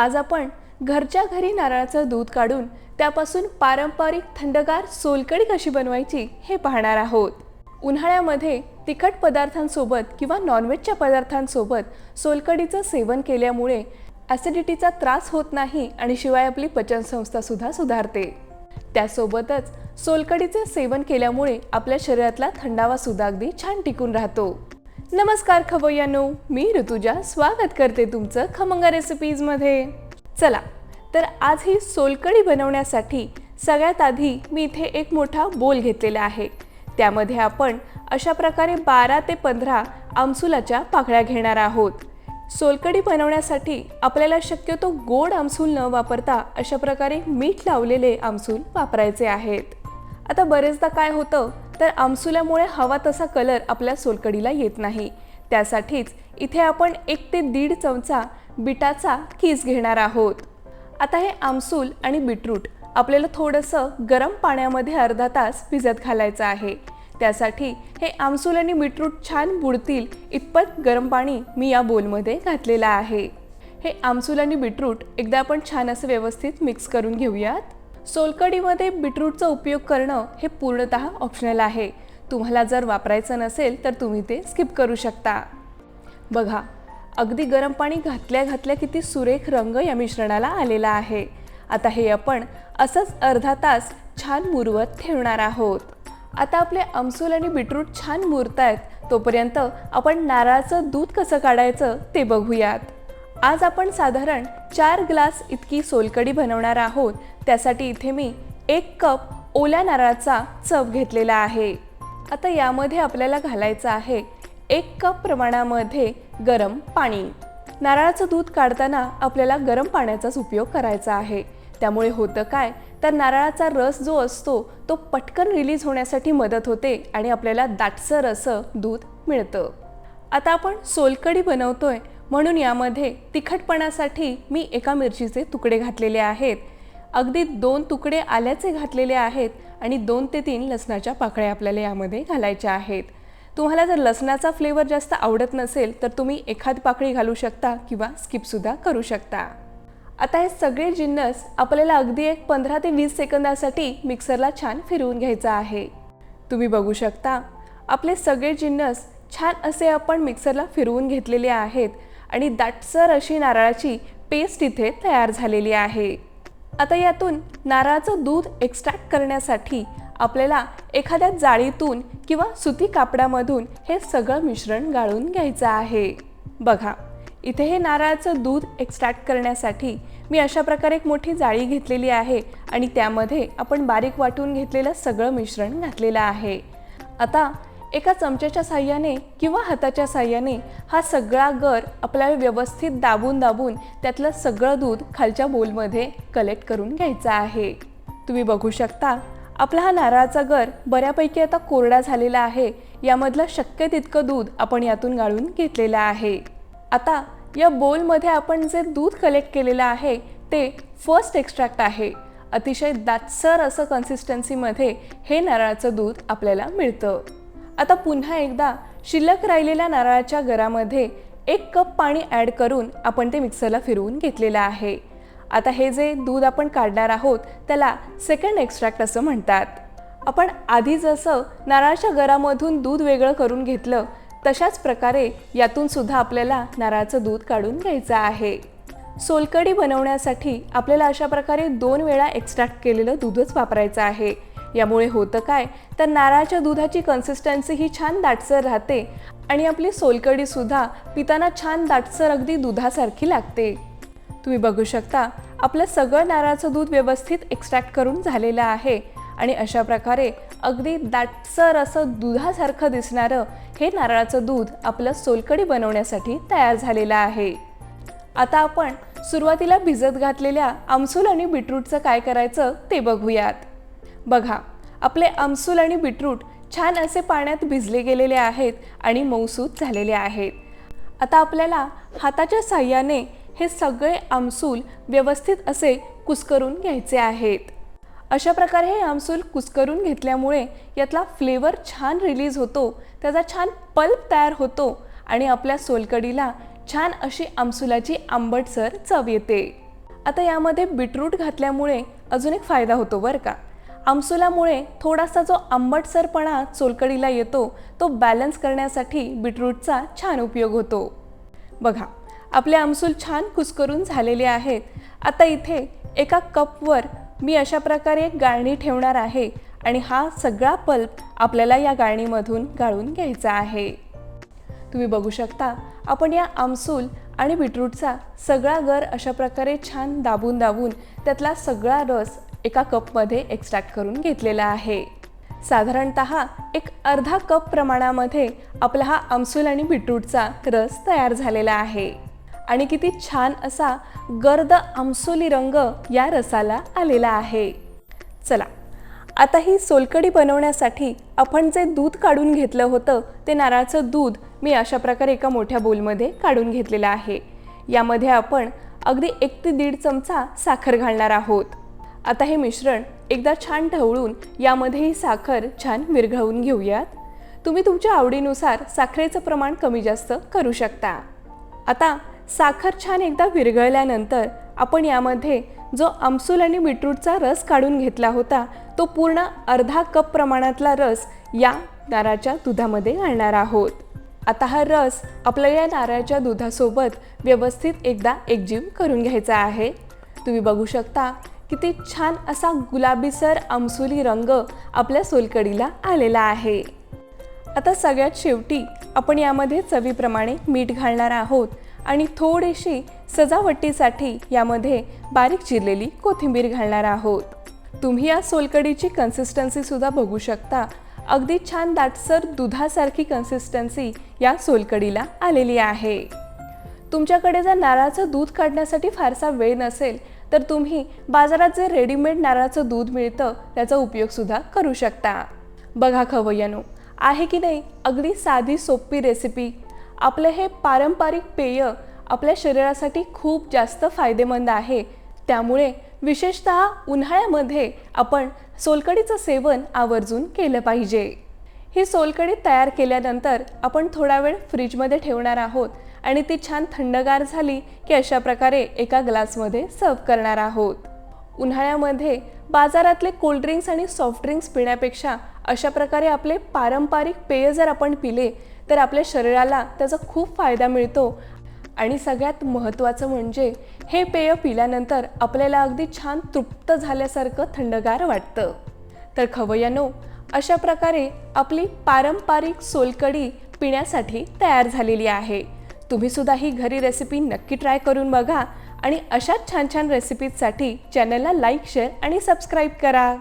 आज आपण घरच्या घरी नारळाचं दूध काढून त्यापासून पारंपरिक थंडगार सोलकढी कशी बनवायची हे पाहणार आहोत. उन्हाळ्यामध्ये तिखट पदार्थांसोबत किंवा नॉनव्हेजच्या पदार्थांसोबत सोलकढीचं सेवन केल्यामुळे ॲसिडिटीचा त्रास होत नाही आणि शिवाय आपली पचनसंस्थासुद्धा सुधारते. त्यासोबतच सोलकढीचे सेवन केल्यामुळे आपल्या शरीरातला थंडावासुद्धा अगदी छान टिकून राहतो. नमस्कार खवय्यानो मी ऋतुजा स्वागत करते तुमचं खमंगा रेसिपीजमध्ये चला तर आज ही सोलकढी बनवण्यासाठी सगळ्यात आधी मी इथे एक मोठा बोल घेतलेला आहे. त्यामध्ये आपण अशा प्रकारे बारा ते पंधरा आमसुलाच्या पाकळ्या घेणार आहोत. सोलकढी बनवण्यासाठी आपल्याला शक्यतो गोड आमसूल न वापरता अशा प्रकारे मीठ लावलेले आमसूल वापरायचे आहेत. आता बरेचदा काय होतं तर आमसुल्यामुळे हवा तसा कलर आपल्या सोलकडीला येत नाही. त्यासाठीच इथे आपण एक ते दीड चमचा बिटाचा किस घेणार आहोत. आता हे आमसूल आणि बीटरूट आपल्याला थोडंसं गरम पाण्यामध्ये अर्धा तास भिजत घालायचं आहे. त्यासाठी हे आमसूल आणि बीटरूट छान बुडतील इतपत गरम पाणी मी या बोलमध्ये घातलेलं आहे. हे आमसूल आणि बीटरूट एकदा आपण छान असं व्यवस्थित मिक्स करून घेऊयात. सोलकढीमध्ये बीटरूटचा उपयोग करणं हे पूर्णतः ऑप्शनल आहे. तुम्हाला जर वापरायचं नसेल तर तुम्ही ते स्किप करू शकता. बघा अगदी गरम पाणी घातल्या घातल्या किती सुरेख रंग या मिश्रणाला आलेला आहे. आता हे आपण असंच अर्धा तास छान मुरवत ठेवणार आहोत. आता आपले आमसूल आणि बीटरूट छान मुरत आहेत तोपर्यंत आपण नारळाचं दूध कसं काढायचं ते बघूयात. आज आपण साधारण चार ग्लास इतकी सोलकढी बनवणार आहोत. त्यासाठी इथे मी एक कप ओल्या नारळाचा चव घेतलेला आहे. आता यामध्ये आपल्याला घालायचं आहे एक कप प्रमाणामध्ये गरम पाणी. नारळाचं दूध काढताना आपल्याला गरम पाण्याचाच उपयोग करायचा आहे. त्यामुळे होतं काय? तर नारळाचा रस जो असतो तो पटकन रिलीज होण्यासाठी मदत होते आणि आपल्याला दाटसर असं दूध मिळतं. आता आपण सोलकढी बनवतोय म्हणून यामध्ये तिखटपणासाठी मी एका मिरचीचे तुकडे घातलेले आहेत. अगदी दोन तुकडे आल्याचे घातलेले आहेत आणि दोन ते तीन लसणाच्या पाकळ्या आपल्याला यामध्ये घालायच्या आहेत. तुम्हाला जर लसणाचा फ्लेवर जास्त आवडत नसेल तर तुम्ही एखादी पाकळी घालू शकता किंवा स्किपसुद्धा करू शकता. आता हे सगळे जिन्नस आपल्याला अगदी एक पंधरा ते वीस सेकंदासाठी मिक्सरला छान फिरवून घ्यायचं आहे. तुम्ही बघू शकता आपले सगळे जिन्नस छान असे आपण मिक्सरला फिरवून घेतलेले आहेत. आणि दाटसर अशी नारळाची पेस्ट इथे तयार झालेली आहे. आता यातून नारळाचं दूध एक्स्ट्रॅक्ट करण्यासाठी आपल्याला एखाद्या जाळीतून किंवा सुती कापडामधून हे सगळं मिश्रण गाळून घ्यायचं आहे. बघा इथे हे नारळाचं दूध एक्स्ट्रॅक्ट करण्यासाठी मी अशा प्रकारे एक मोठी जाळी घेतलेली आहे आणि त्यामध्ये आपण बारीक वाटून घेतलेलं सगळं मिश्रण घातलेलं आहे. आता एका चमच्याच्या साह्याने किंवा हाताच्या साह्याने हा सगळा गर आपल्याला व्यवस्थित दाबून दाबून त्यातलं सगळं दूध खालच्या बोलमध्ये कलेक्ट करून घ्यायचं आहे. तुम्ही बघू शकता आपला हा नारळाचा गर बऱ्यापैकी आता कोरडा झालेला आहे. यामधलं शक्य तितकं दूध आपण यातून गाळून घेतलेलं आहे. आता या बोलमध्ये आपण जे दूध कलेक्ट केलेलं आहे ते फर्स्ट एक्स्ट्रॅक्ट आहे. अतिशय दाटसर असं कन्सिस्टन्सीमध्ये हे नारळाचं दूध आपल्याला मिळतं. आता पुन्हा एकदा शिल्लक राहिलेल्या नारळाच्या गरामध्ये एक कप पाणी ॲड करून आपण ते मिक्सरला फिरवून घेतलेलं आहे. आता हे जे दूध आपण काढणार आहोत त्याला सेकंड एक्स्ट्रॅक्ट असं म्हणतात. आपण आधी जसं नारळाच्या गरामधून दूध वेगळं करून घेतलं तशाच प्रकारे यातून सुद्धा आपल्याला नारळाचं दूध काढून घ्यायचं आहे. सोलकढी बनवण्यासाठी आपल्याला अशा प्रकारे दोन वेळा एक्स्ट्रॅक्ट केलेलं दूधच वापरायचं आहे. यामुळे होतं काय? तर नारळाच्या दुधाची कन्सिस्टन्सी ही छान दाटसर राहते आणि आपली सोलकढीसुद्धा पिताना छान दाटसर अगदी दुधासारखी लागते. तुम्ही बघू शकता आपलं सगळं नारळाचं दूध व्यवस्थित एक्स्ट्रॅक्ट करून झालेलं आहे आणि अशा प्रकारे अगदी दाटसर असं दुधासारखं दिसणारं हे नारळाचं दूध आपलं सोलकढी बनवण्यासाठी तयार झालेलं आहे. आता आपण सुरुवातीला भिजत घातलेल्या आमसूल आणि बीटरूटचं काय करायचं ते बघूयात. बघा आपले आमसूल आणि बीटरूट छान असे पाण्यात भिजले गेलेले आहेत आणि मऊसूत झालेले आहेत. आता आपल्याला हाताच्या साह्याने हे सगळे आमसूल व्यवस्थित असे कुस्करून घ्यायचे आहेत. अशा प्रकारे हे आमसूल कुस्करून घेतल्यामुळे यातला फ्लेवर छान रिलीज होतो त्याचा छान पल्प तयार होतो आणि आपल्या सोलकडीला छान अशी आमसुलाची आंबटसर चव येते. आता यामध्ये बीटरूट घातल्यामुळे अजून एक फायदा होतो बरं का. आमसुलामुळे थोडासा जो आंबटसरपणा सोलकडीला येतो तो बॅलन्स करण्यासाठी बीटरूटचा छान उपयोग होतो. बघा आपले आमसूल छान कुस्करून झालेले आहेत. आता इथे एका कपवर मी अशा प्रकारे एक गाळणी ठेवणार आहे आणि हा सगळा पल्प आपल्याला या गाळणीमधून गाळून घ्यायचा आहे. तुम्ही बघू शकता आपण या आमसूल आणि बीटरूटचा सगळा गर अशा प्रकारे छान दाबून दाबून त्यातला सगळा रस एका कपमध्ये एक्स्ट्रॅक्ट करून घेतलेला आहे. साधारणत एक अर्धा कप प्रमाणामध्ये आपला हा आमसूल आणि बीटरूटचा रस तयार झालेला आहे. आणि किती छान असा गर्द आमसोली रंग या रसाला आलेला आहे. चला आता ही सोलकडी बनवण्यासाठी आपण जे दूध काढून घेतलं होतं ते नारळाचं दूध मी अशा प्रकारे एका मोठ्या बोलमध्ये काढून घेतलेलं आहे. यामध्ये आपण अगदी एक ते दीड चमचा साखर घालणार आहोत. आता हे मिश्रण एकदा छान ढवळून यामध्ये ही साखर छान विरघळवून घेऊयात. तुम्ही तुमच्या आवडीनुसार साखरेचं प्रमाण कमी जास्त करू शकता. आता साखर छान एकदा विरघळल्यानंतर आपण यामध्ये जो आमसूल आणि बीटरूटचा रस काढून घेतला होता तो पूर्ण अर्धा कप प्रमाणातला रस या नारळाच्या दुधामध्ये घालणार आहोत. आता हा रस आपल्या या नारळाच्या दुधासोबत व्यवस्थित एकदा एकजीव करून घ्यायचा आहे. तुम्ही बघू शकता किती छान असा गुलाबीसर आमसुली रंग आपल्या सोलकडीला आलेला आहे. आता सगळ्यात शेवटी आपण यामध्ये चवीप्रमाणे मीठ घालणार आहोत आणि थोडीशी सजावटीसाठी यामध्ये बारीक चिरलेली कोथिंबीर घालणार आहोत. तुम्ही या सोलकडीची कन्सिस्टन्सीसुद्धा बघू शकता. अगदी छान दाटसर दुधासारखी कन्सिस्टन्सी या सोलकडीला आलेली आहे. तुमच्याकडे जर नारळाचं दूध काढण्यासाठी फारसा वेळ नसेल तर तुम्ही बाजारात जे रेडीमेड नारळाचं दूध मिळतं त्याचा उपयोगसुद्धा करू शकता. बघा खवय्यानो आहे की नाही अगदी साधी सोपी रेसिपी आपलं हे पारंपरिक पेय आपल्या शरीरासाठी खूप जास्त फायदेमंद आहे. त्यामुळे विशेषत उन्हाळ्यामध्ये आपण सोलकडीचं सेवन आवर्जून केलं पाहिजे. ही सोलकडी तयार केल्यानंतर आपण थोडा वेळ फ्रीजमध्ये ठेवणार आहोत. आणि ती छान थंडगार झाली की अशा प्रकारे एका ग्लासमध्ये सर्व करणार आहोत. उन्हाळ्यामध्ये बाजारातले कोल्ड्रिंक्स आणि सॉफ्ट ड्रिंक्स पिण्यापेक्षा अशा प्रकारे आपले पारंपरिक पेय जर आपण पिले तर आपल्या शरीराला त्याचा खूप फायदा मिळतो. आणि सगळ्यात महत्त्वाचं म्हणजे हे पेय पिल्यानंतर आपल्याला अगदी छान तृप्त झाल्यासारखं थंडगार वाटतं. तर खवय्यानो अशा प्रकारे आपली पारंपरिक सोलकडी पिण्यासाठी तयार झालेली आहे. तुम्ही सुद्धा ही घरी रेसिपी नक्की ट्राय करून बघा आणि अशाच छान छान रेसिपीजसाठी चॅनलला लाईक शेअर आणि सबस्क्राईब करा.